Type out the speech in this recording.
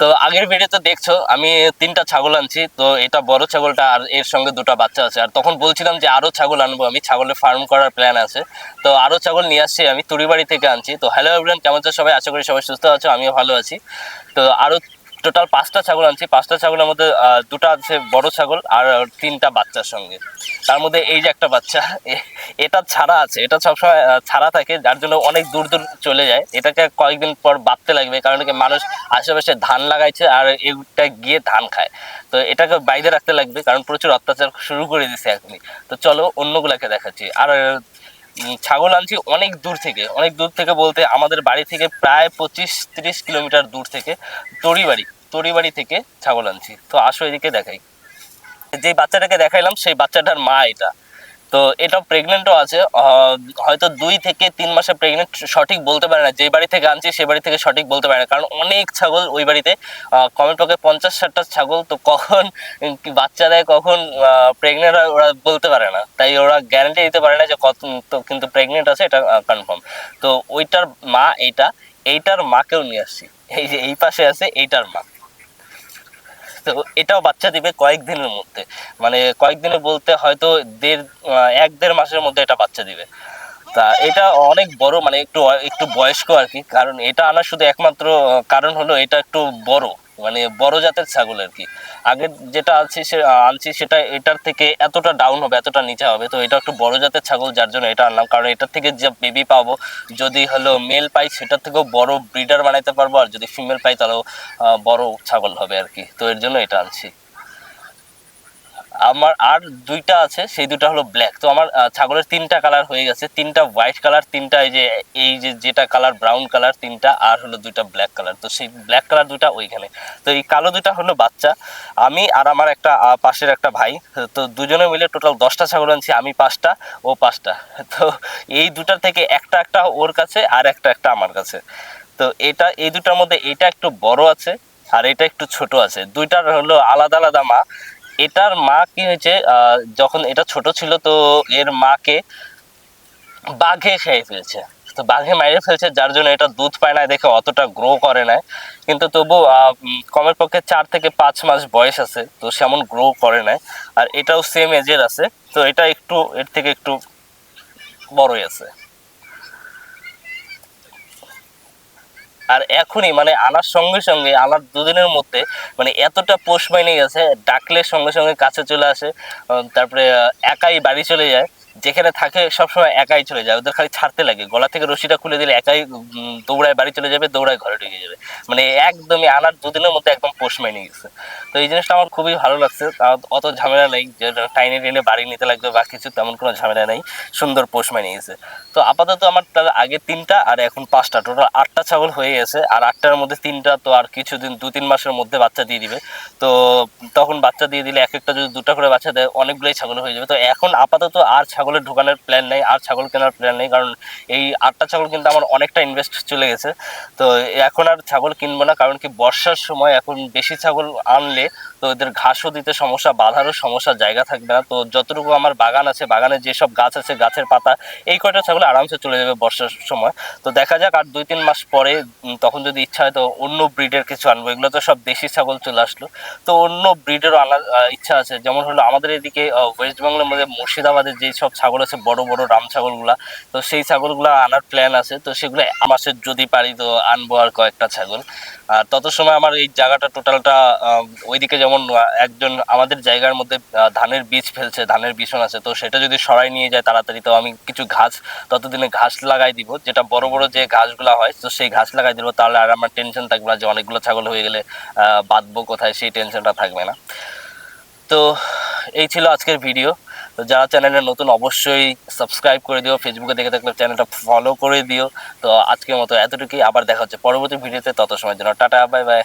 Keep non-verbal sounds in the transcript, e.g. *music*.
তো আগের ভিডিওতে দেখছ, আমি তিনটা ছাগল আনছি, তো এটা বড় ছাগলটা আর এর সঙ্গে দুটো বাচ্চা আছে। আর তখন বলছিলাম যে আরও ছাগল আনব, আমি ছাগলের ফার্ম করার প্ল্যান আছে। তো আরও ছাগল নিয়ে আসছি, আমি তুড়িবাড়ি থেকে আনছি। তো হ্যালো এভরিওয়ান কেমন আছো সবাই? আশা করি সবাই সুস্থ আছো, আমিও ভালো আছি। তো আরও টোটাল পাঁচটা ছাগল আনছি। পাঁচটা ছাগলের মধ্যে দুটো আছে বড় ছাগল আর তিনটা বাচ্চার সঙ্গে। তার মধ্যে এই যে একটা বাচ্চা এটা ছাড়া আছে। এটা সবসময় ছাড়া থাকে, যার জন্য অনেক দূর দূর চলে যায়। এটাকে কয়েকদিন পর বাঁধতে লাগবে, কারণ কি মানুষ আশেপাশে ধান লাগাইছে আর এটা গিয়ে ধান খায়। তো এটাকে বাইরে রাখতে লাগবে, কারণ প্রচুর অত্যাচার শুরু করে দিছে এখনই। তো চলো অন্যগুলাকে দেখাচ্ছি। আর ছাগল আনছি অনেক দূর থেকে, অনেক দূর থেকে বলতে আমাদের বাড়ি থেকে প্রায় পঁচিশ তিরিশ কিলোমিটার দূর থেকে তরিবাড়ি তড়িবাড়ি থেকে ছাগল আনছি। তো আসো এদিকে দেখাই। যে বাচ্চাটাকে দেখাইলাম, সেই বাচ্চাটার মা এটা। তো এটা প্রেগনেন্টও আছে। হয়তো দুই থেকে তিন মাসে প্রেগনেন্ট সঠিক বলতে পারে না। যে বাড়ি থেকে আনছি, সে বাড়ি থেকে সঠিক বলতে পারে না। কারণ অনেক ছাগল ওই বাড়িতে কমেন্ট পক্ষে পঞ্চাশ ষাটটা ছাগল তো কখন বাচ্চা দেয়, কখন প্রেগনেন্ট হয় ওরা বলতে পারে না। তাই ওরা গ্যারান্টি দিতে পারে না যে কত, তো কিন্তু প্রেগনেন্ট আছে, এটা কনফার্ম তো ওইটার মা এইটা, এইটার মাকেও নিয়ে আসছি। এই যে এই পাশে আছে, এইটার মা। তো এটাও বাচ্চা দিবে কয়েকদিনের মধ্যে। মানে কয়েকদিনে বলতে হয়তো দেড় এক দেড় মাসের মধ্যে এটা বাচ্চা দিবে। তা এটা অনেক বড় মানে একটু একটু বয়স্ক আর কি। কারণ এটা আনার শুধু একমাত্র কারণ হলো এটা একটু বড়। মানে বড় জাতের ছাগল আর কি। আগে যেটা আনছি সে আনছি সেটা এটার থেকে এতটা ডাউন হবে, এতটা নিচে হবে, তো এটা একটু বড় জাতের ছাগল যার জন্য এটা আনলাম। কারণ এটার থেকে যে বেবি পাবো, যদি হলো মেল পাই, সেটার থেকেও বড় ব্রিডার বানাইতে পারব, আর যদি ফিমেল পাই, তাহলেও বড় ছাগল হবে আর কি। তো এর জন্য এটা আনছি। আমার আর দুইটা আছে, সেই দুইটা হলো ব্ল্যাক তো আমার ছাগলের তিনটা কালার হয়ে গেছে, তিনটা হোয়াইট কালার তিনটা এই যে এই যে যেটা কালার ব্রাউন কালার তিনটা আর হলো দুইটা ব্ল্যাক কালার তো সেই ব্ল্যাক কালার দুইটা ওইখানে। তো এই কালো দুইটা হলো বাচ্চা। আমি আর আমার একটা পাশের একটা ভাই, তো দুজনে মিলে টোটাল দশটা ছাগল আনছি, আমি পাঁচটা, ও পাঁচটা। *laughs* তো এই দুটার থেকে একটা একটা ওর কাছে আর একটা একটা আমার কাছে। তো এটা, এই দুটার মধ্যে এটা একটু বড় আছে, আর এটা একটু ছোট আছে। দুইটার হলো আলাদা আলাদা মা। এটার মা কি হয়েছে যখন এটা ছোট ছিল তো এর মাকে বাঘে খেয়ে ফেলছে। তো বাঘে মাইরে ফেলছে, যার জন্য এটা দুধ পায় না, দেখে অতটা গ্রো করে না। কিন্তু তবু কমের পক্ষে চার থেকে পাঁচ মাস বয়স আছে, তো সেমন গ্রো করে না আর এটাও সেম এজের আছে, তো এটা একটু, এর থেকে একটু বড়ই আছে। আর এখনই মানে আনার সঙ্গে সঙ্গে, আনার দুদিনের মধ্যে মানে এতটা পোষ মাইনে গেছে, ডাকলে সঙ্গে সঙ্গে কাছে চলে আসে তারপরে একাই বাড়ি চলে যায়। যেখানে থাকে সবসময় একাই চলে যায়, ওদের খালি ছাড়তে লাগে। গলা থেকে রশিটা খুলে দিলে একাই দৌড়ায় বাড়ি চলে যাবে, দৌড়ায় ঘরে ঢুকে যাবে। মানে একদমই আনার দুদিনের মধ্যে একদম পোষ মাইনে গেছে। তো এই জিনিসটা আমার খুবই ভালো লাগছে। অত ঝামেলা নেই যে টাইনে টেনে বাড়ি নিতে লাগবে বা কিছু তেমন কোনো ঝামেলা নেই। সুন্দর পোষ মানিয়ে গেছে। তো আপাতত আমার তার আগে তিনটা আর এখন পাঁচটা। টোটাল আটটা ছাগল হয়ে গেছে। আর আটটার মধ্যে তিনটা তো আর কিছুদিন দু তিন মাসের মধ্যে বাচ্চা দিয়ে দিবে। তো তখন বাচ্চা দিয়ে দিলে এক একটা যদি দুটো করে বাচ্চা দেয়, অনেকগুলোই ছাগল হয়ে যাবে। তো এখন আপাতত আর ছাগলের ঢোকানোর প্ল্যান নেই আর ছাগল কেনার প্ল্যান নেই কারণ এই আটটা ছাগল কিন্তু আমার অনেকটা ইনভেস্ট চলে গেছে। তো এখন আর ছাগল কিনবো না কারণ কি বর্ষার সময় এখন বেশি ছাগল আনলে তো ওদের ঘাসও দিতে সমস্যা বাঁধারও সমস্যা জায়গা থাকবে না। তো যতটুকু আমার বাগান আছে বাগানে যেসব গাছ আছে গাছের পাতা এই কয়টা ছাগল আরামসে চলে যাবে বর্ষার সময়। তো দেখা যাক আর দুই তিন মাস পরে তখন যদি ইচ্ছা হয় তো অন্য ব্রিডের কিছু আনব। এগুলো তো সব দেশি ছাগল চলে আসলো। তো অন্য ব্রিডেরও আহ, ইচ্ছা আছে। যেমন হলো আমাদের এদিকে ওয়েস্ট বেঙ্গলের মধ্যে মুর্শিদাবাদের যেই সব ছাগল আছে, বড় বড় রাম ছাগলগুলা। তো সেই ছাগলগুলো আনার প্ল্যান আছে। তো সেগুলো মাসে যদি পারি তো আনব আর কয়েকটা ছাগল। আর তত সময় আমার এই জায়গাটা টোটালটা ওইদিকে যেমন একজন আমাদের জায়গার মধ্যে ধানের বীজ ফেলছে, ধানের বিছন আছে, তো সেটা যদি সরাই নিয়ে যায় তাড়াতাড়ি, তো আমি কিছু ঘাস, ততদিনে ঘাস লাগাই দিব। যেটা বড় বড় যে ঘাসগুলো হয়, তো সেই ঘাস লাগাই দিব, তাহলে আর আমার টেনশন থাকবে না যে অনেকগুলো ছাগল হয়ে গেলে বাঁধবো কোথায়, সেই টেনশনটা থাকবে না। তো এই ছিল আজকের ভিডিও তো যারা চ্যানেলে নতুন, অবশ্যই সাবস্ক্রাইব করে দিও। ফেসবুকে দেখে থাকলে চ্যানেলটা ফলো করে দিও। তো আজকের মতো এতটুকুই। আবার দেখা হচ্ছে পরবর্তী ভিডিওতে। তত সময়ের জন্য টাটা বাই বাই